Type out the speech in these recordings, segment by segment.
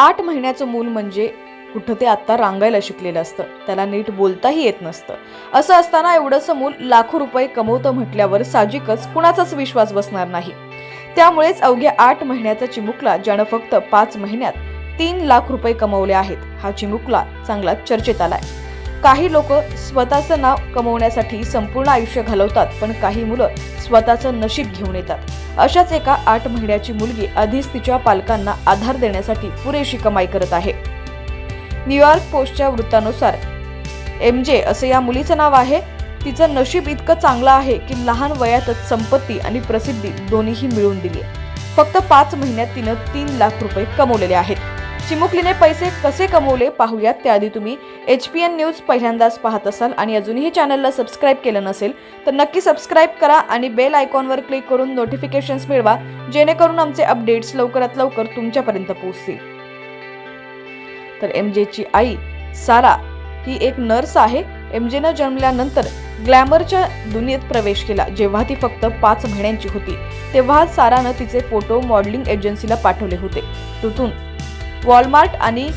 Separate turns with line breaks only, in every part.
आठ महिन्याचं मूल म्हणजे कुठं ते आत्ता रांगायला शिकलेलं असतं. त्याला नीट बोलताही येत नसतं. असं असताना एवढंसं मूल लाखो रुपये कमवतं म्हटल्यावर साहजिकच कुणाचाच विश्वास बसणार नाही. त्यामुळेच अवघ्या आठ महिन्याचा चिमुकला ज्यानं फक्त पाच महिन्यात तीन लाख रुपये कमवले आहेत हा चिमुकला चांगला चर्चेत आलाय. काही लोक स्वतःचं नाव कमवण्यासाठी संपूर्ण आयुष्य घालवतात पण काही मुलं स्वतःचं नशीब घेऊन येतात. अशाच एका आठ महिन्याची मुलगी आधीच तिच्या पालकांना आधार देण्यासाठी पुरेशी कमाई करत आहे. न्यूयॉर्क पोस्टच्या वृत्तानुसार एम जे असं या मुलीचं नाव आहे. तिचं नशीब इतकं चांगलं आहे की लहान वयातच संपत्ती आणि प्रसिद्धी दोन्हीही मिळवून दिली. फक्त पाच महिन्यात तिनं तीन लाख रुपये कमवलेले आहेत. चिमुकलीने पैसे कसे कमवले पाहूयात. त्याआधी तुम्ही एच पी एन न्यूज पहिल्यांदाच पाहत असाल आणि अजूनही चॅनलला सबस्क्राईब केलं नसेल तर नक्की सबस्क्राईब करा आणि बेल आयकॉनवर क्लिक करून नोटिफिकेशन्स मिळवा जेणेकरून आमचे अपडेट्स लवकरात लवकर तुमच्यापर्यंत पोहोचतील. तर एम जेची आई सारा ही एक नर्स आहे. एम जेनं जन्मल्यानंतर ग्लॅमरच्या दुनियेत प्रवेश केला जेव्हा ती फक्त पाच महिन्यांची होती. तेव्हा सारानं तिचे फोटो मॉडेलिंग एजन्सीला पाठवले होते. तिथून वॉलमार्ट आणि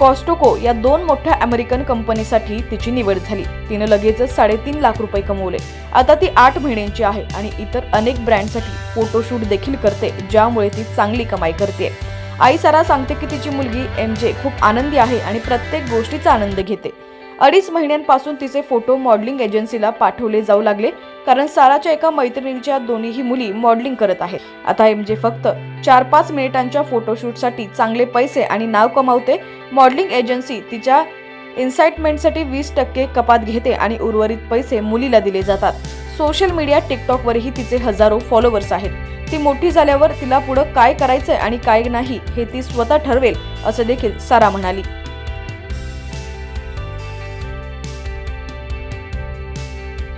कॉस्टोको या दोन मोठ्या अमेरिकन कंपनीसाठी तिची निवड झाली. तिनं लगेचच साडेतीन लाख रुपये कमवले. आता ती आठ महिन्यांची आहे आणि इतर अनेक ब्रँडसाठी फोटोशूट देखील करते ज्यामुळे ती चांगली कमाई करते आई सारा सांगते की तिची मुलगी एम जे खूप आनंदी आहे आणि प्रत्येक गोष्टीचा आनंद घेते. अडीच महिन्यांपासून तिचे फोटो मॉडेलिंग एजन्सीला पाठवले जाऊ लागले कारण साराच्या एका मैत्रिणीच्या दोन्हीही मुली मॉडेलिंग करत आहेत. आता एम जे फक्त चार पाच मिनिटांच्या फोटोशूटसाठी चांगले पैसे आणि नाव कमावते मॉडेलिंग एजन्सी तिच्या इन्साइटमेंटसाठी वीस टक्के कपात घेते आणि उर्वरित पैसे मुलीला दिले जातात. सोशल मीडिया टिकटॉकवरही तिचे हजारो फॉलोअर्स आहेत. ती मोठी झाल्यावर तिला पुढं काय करायचंय आणि काय नाही हे ती स्वतः ठरवेल असं देखील सारा म्हणाली.